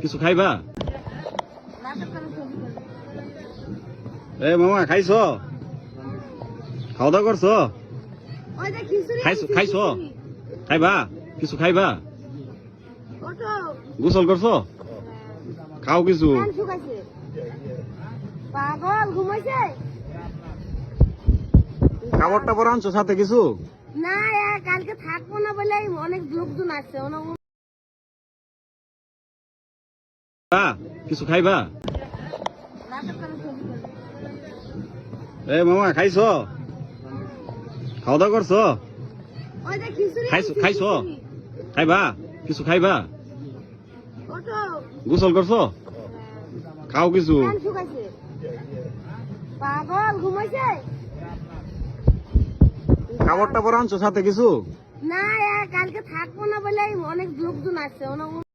কিছু খাইবা? এ মামা খাইছ? খাওয়া দাওয়া করছ খাইছো খাইবা? কিছু খাইবা? গোসল করছ? খাও কিছু। খাবার টাবার আনছো সাথে কিছু? না কালকে থাকব না বলে অনেক লোকজন আসছে কিছু খাইবা। এ মামা খাইছ? খাওয়া দাওয়া করছ খাইছো-। খাইবা? কিছু খাইবা? গোসল করছ? খাও কিছু। খাবার টাবার আনছো সাথে কিছু? না কালকে থাকব না বলে অনেক লোকজন ওনা-